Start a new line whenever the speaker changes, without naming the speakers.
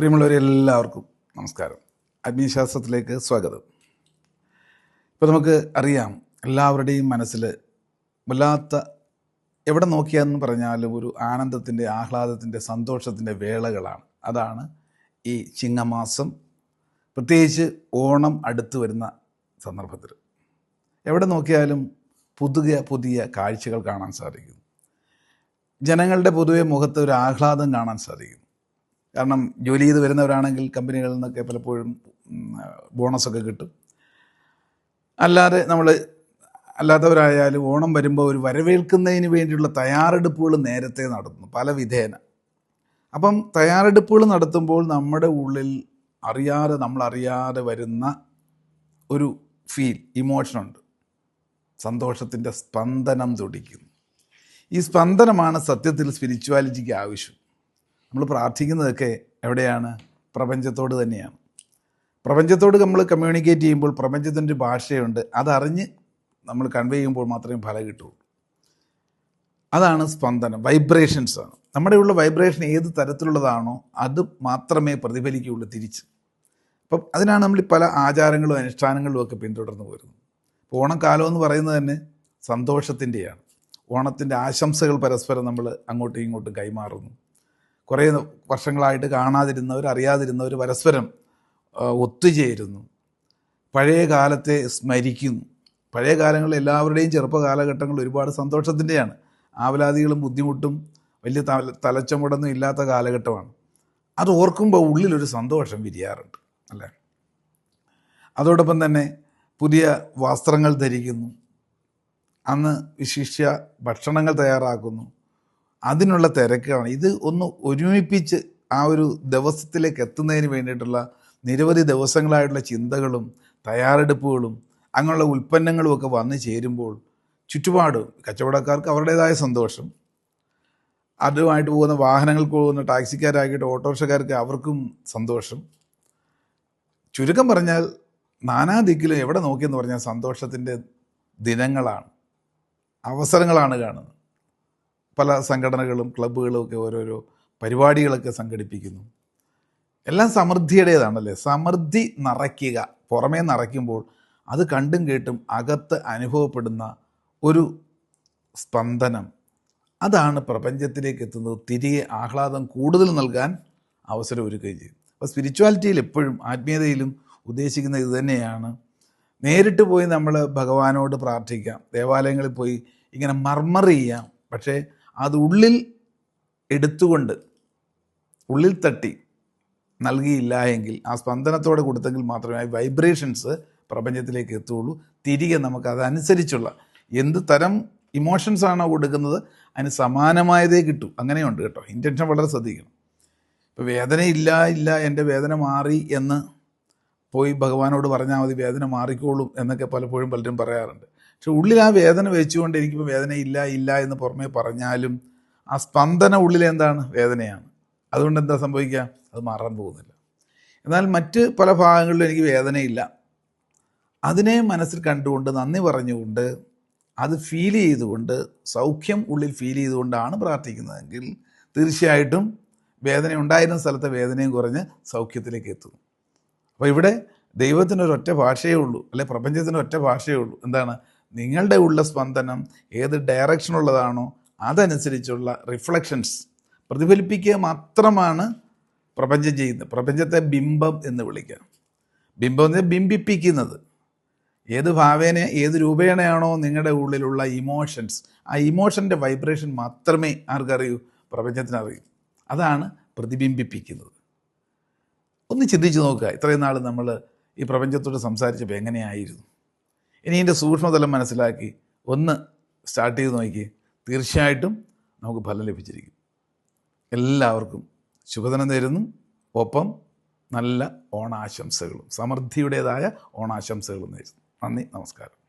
പ്രിയമുള്ളവരെല്ലാവർക്കും നമസ്കാരം. അഗ്നിശാസ്ത്രത്തിലേക്ക് സ്വാഗതം. ഇപ്പോൾ നമുക്ക് അറിയാം എല്ലാവരുടെയും മനസ്സിൽ വല്ലാത്ത എവിടെ നോക്കിയാന്ന് പറഞ്ഞാലും ഒരു ആനന്ദത്തിന്റെ ആഹ്ലാദത്തിന്റെ സന്തോഷത്തിന്റെ വേളകളാണ്. അതാണ് ഈ ചിങ്ങമാസം പ്രത്യേകിച്ച് ഓണം അടുത്ത് വരുന്ന സന്ദർഭത്തിൽ എവിടെ നോക്കിയാലും പുതിയ പുതിയ കാഴ്ചകൾ കാണാൻ സാധിക്കും. ജനങ്ങളുടെ പൊതുവെ മുഖത്ത് ഒരു ആഹ്ലാദം കാണാൻ സാധിക്കും. കാരണം ജോലി ചെയ്ത് വരുന്നവരാണെങ്കിൽ കമ്പനികളിൽ നിന്നൊക്കെ പലപ്പോഴും ബോണസൊക്കെ കിട്ടും. അല്ലാതെ നമ്മൾ അല്ലാത്തവരായാലും ഓണം വരുമ്പോൾ ഒരു വരവേൽക്കുന്നതിന് വേണ്ടിയുള്ള തയ്യാറെടുപ്പുകൾ നേരത്തെ നടത്തുന്നു പല വിധേന. അപ്പം തയ്യാറെടുപ്പുകൾ നടത്തുമ്പോൾ നമ്മുടെ ഉള്ളിൽ അറിയാതെ നമ്മൾ അറിയാതെ വരുന്ന ഒരു ഫീൽ ഇമോഷനുണ്ട് സന്തോഷത്തിന്റെ സ്പന്ദനം തുടിക്കുന്നു. ഈ സ്പന്ദനമാണ് സത്യത്തിൽ സ്പിരിച്വാലിറ്റിക്ക് ആവശ്യം. നമ്മൾ പ്രാർത്ഥിക്കുന്നതൊക്കെ എവിടെയാണ്? പ്രപഞ്ചത്തോട് തന്നെയാണ്. പ്രപഞ്ചത്തോട് നമ്മൾ കമ്മ്യൂണിക്കേറ്റ് ചെയ്യുമ്പോൾ പ്രപഞ്ചത്തിന്റെ ഭാഷയുണ്ട്. അതറിഞ്ഞ് നമ്മൾ കൺവേ ചെയ്യുമ്പോൾ മാത്രമേ ഫലം കിട്ടുള്ളൂ. അതാണ് സ്പന്ദനം. വൈബ്രേഷൻസ് ആണ്. നമ്മുടെ ഉള്ള വൈബ്രേഷൻ ഏത് തരത്തിലുള്ളതാണോ അത് മാത്രമേ പ്രതിഫലിക്കുകയുള്ളൂ തിരിച്ച്. അപ്പം അതിനാണ് നമ്മൾ പല ആചാരങ്ങളും അനുഷ്ഠാനങ്ങളും ഒക്കെ പിന്തുടർന്ന് പോരുന്നത്. ഇപ്പോൾ ഓണക്കാലം എന്ന് പറയുന്നത് തന്നെ സന്തോഷത്തിന്റെയാണ്. ഓണത്തിന്റെ ആശംസകൾ പരസ്പരം നമ്മൾ അങ്ങോട്ടും ഇങ്ങോട്ടും കൈമാറുന്നു. കുറേ വർഷങ്ങളായിട്ട് കാണാതിരുന്നവർ അറിയാതിരുന്നവർ പരസ്പരം ഒത്തുചേരുന്നു. പഴയ കാലത്തെ സ്മരിക്കുന്നു. പഴയ കാലങ്ങളിൽ എല്ലാവരുടെയും ചെറുപ്പ കാലഘട്ടങ്ങൾ ഒരുപാട് സന്തോഷത്തിന്റെയാണ്. ആവലാതികളും ബുദ്ധിമുട്ടും വലിയ തല തലച്ചമുടൊന്നും ഇല്ലാത്ത കാലഘട്ടമാണ്. അത് ഓർക്കുമ്പോൾ ഉള്ളിലൊരു സന്തോഷം വിരിയാറുണ്ട് അല്ലേ? അതോടൊപ്പം തന്നെ പുതിയ വസ്ത്രങ്ങൾ ധരിക്കുന്നു. അന്ന് വിശിഷ്യ ഭക്ഷണങ്ങൾ തയ്യാറാക്കുന്നു. അതിനുള്ള തിരക്കാണ്. ഇത് ഒന്ന് ഒരുമിപ്പിച്ച് ആ ഒരു ദിവസത്തിലേക്ക് എത്തുന്നതിന് വേണ്ടിയിട്ടുള്ള നിരവധി ദിവസങ്ങളായിട്ടുള്ള ചിന്തകളും തയ്യാറെടുപ്പുകളും അങ്ങനെയുള്ള ഉൽപ്പന്നങ്ങളും ഒക്കെ വന്നു ചേരുമ്പോൾ ചുറ്റുപാട് കച്ചവടക്കാർക്ക് അവരുടേതായ സന്തോഷം. അതുമായിട്ട് പോകുന്ന വാഹനങ്ങൾക്ക് പോകുന്ന ടാക്സിക്കാരാക്കിയിട്ട് ഓട്ടോറിക്ഷക്കാർക്ക് അവർക്കും സന്തോഷം. ചുരുക്കം പറഞ്ഞാൽ നാനാ ദിക്കിലും എവിടെ നോക്കിയെന്ന് പറഞ്ഞാൽ സന്തോഷത്തിന്റെ ദിനങ്ങളാണ് അവസരങ്ങളാണ് കാണുന്നത്. പല സംഘടനകളും ക്ലബ്ബുകളും ഒക്കെ ഓരോരോ പരിപാടികളൊക്കെ സംഘടിപ്പിക്കുന്നു. എല്ലാം സമൃദ്ധിയുടേതാണല്ലേ? സമൃദ്ധി നിറയ്ക്കുക. പുറമേ നിറയ്ക്കുമ്പോൾ അത് കണ്ടും കേട്ടും അകത്ത് അനുഭവപ്പെടുന്ന ഒരു സ്പന്ദനം. അതാണ് പ്രപഞ്ചത്തിലേക്ക് എത്തുന്നത്. തിരികെ ആഹ്ലാദം കൂടുതൽ നൽകാൻ അവസരം ഒരുക്കുകയും ചെയ്യും. അപ്പോൾ സ്പിരിച്വാലിറ്റിയിൽ എപ്പോഴും ആത്മീയതയിലും ഉദ്ദേശിക്കുന്ന ഇത് തന്നെയാണ്. നേരിട്ട് പോയി നമ്മൾ ഭഗവാനോട് പ്രാർത്ഥിക്കാം. ദേവാലയങ്ങളിൽ പോയി ഇങ്ങനെ മർമർ ചെയ്യാം. പക്ഷേ അത് ഉള്ളിൽ എടുത്തുകൊണ്ട് ഉള്ളിൽ തട്ടി നൽകിയില്ല എങ്കിൽ ആ സ്പന്ദനത്തോടെ കൊടുത്തെങ്കിൽ മാത്രമേ വൈബ്രേഷൻസ് പ്രപഞ്ചത്തിലേക്ക് എത്തുകയുള്ളൂ. തിരികെ നമുക്ക് അതനുസരിച്ചുള്ള എന്ത് തരം ഇമോഷൻസ് ആണോ കൊടുക്കുന്നത് അതിന് സമാനമായതേ കിട്ടൂ. അങ്ങനെയുണ്ട് കേട്ടോ. ഇന്റൻഷൻ വളരെ ശ്രദ്ധിക്കണം. ഇപ്പോൾ വേദന ഇല്ല ഇല്ല എന്റെ വേദന മാറി എന്ന് പോയി ഭഗവാനോട് പറഞ്ഞാൽ മതി വേദന മാറിക്കോളും എന്നൊക്കെ പലപ്പോഴും പലരും പറയാറുണ്ട്. പക്ഷെ ഉള്ളിൽ ആ വേദന വെച്ചുകൊണ്ട് എനിക്കിപ്പോൾ വേദന ഇല്ല ഇല്ല എന്ന് പുറമേ പറഞ്ഞാലും ആ സ്പന്ദന ഉള്ളിൽ എന്താണ്? വേദനയാണ്. അതുകൊണ്ട് എന്താ സംഭവിക്കുക? അത് മാറാൻ പോകുന്നില്ല. എന്നാൽ മറ്റ് പല ഭാഗങ്ങളിലും എനിക്ക് വേദനയില്ല. അതിനെ മനസ്സിൽ കണ്ടുകൊണ്ട് നന്ദി പറഞ്ഞുകൊണ്ട് അത് ഫീൽ ചെയ്തുകൊണ്ട് സൗഖ്യം ഉള്ളിൽ ഫീൽ ചെയ്തുകൊണ്ടാണ് പ്രാർത്ഥിക്കുന്നതെങ്കിൽ തീർച്ചയായിട്ടും വേദന ഉണ്ടായിരുന്ന സ്ഥലത്തെ വേദനയും കുറഞ്ഞ് സൗഖ്യത്തിലേക്ക് എത്തും. അപ്പോൾ ഇവിടെ ദൈവത്തിനൊരൊറ്റ ഭാഷയേ ഉള്ളൂ അല്ലെ പ്രപഞ്ചത്തിനൊറ്റ ഭാഷയേ ഉള്ളൂ. എന്താണ്? നിങ്ങളുടെ ഉള്ള സ്പന്ദനം ഏത് ഡയറക്ഷനുള്ളതാണോ അതനുസരിച്ചുള്ള റിഫ്ലക്ഷൻസ് പ്രതിഫലിപ്പിക്കുക മാത്രമാണ് പ്രപഞ്ചം ചെയ്യുന്നത്. പ്രപഞ്ചത്തെ ബിംബം എന്ന് വിളിക്കാം ബിംബം എന്ന് ബിംബിപ്പിക്കുന്നത്. ഏത് ഭാവേന ഏത് രൂപേണയാണോ നിങ്ങളുടെ ഉള്ളിലുള്ള ഇമോഷൻസ് ആ ഇമോഷന്റെ വൈബ്രേഷൻ മാത്രമേ ആർക്കറിയൂ പ്രപഞ്ചത്തിനറിയൂ അതാണ് പ്രതിബിംബിപ്പിക്കുന്നത്. ഒന്ന് ചിന്തിച്ച് നോക്കുക. ഇത്രയും നാൾ നമ്മൾ ഈ പ്രപഞ്ചത്തോട് സംസാരിച്ചപ്പോൾ എങ്ങനെയായിരുന്നു? ഇനി ഇതിന്റെ സൂക്ഷ്മതലം മനസ്സിലാക്കി ഒന്ന് സ്റ്റാർട്ട് ചെയ്ത് നോക്കി തീർച്ചയായിട്ടും നമുക്ക് ഫലം ലഭിച്ചിരിക്കും. എല്ലാവർക്കും ശുഭദിനം നേരുന്നു. ഒപ്പം നല്ല ഓണാശംസകളും സമൃദ്ധിയുടേതായ ഓണാശംസകളും നേരുന്നു. നന്ദി നമസ്കാരം.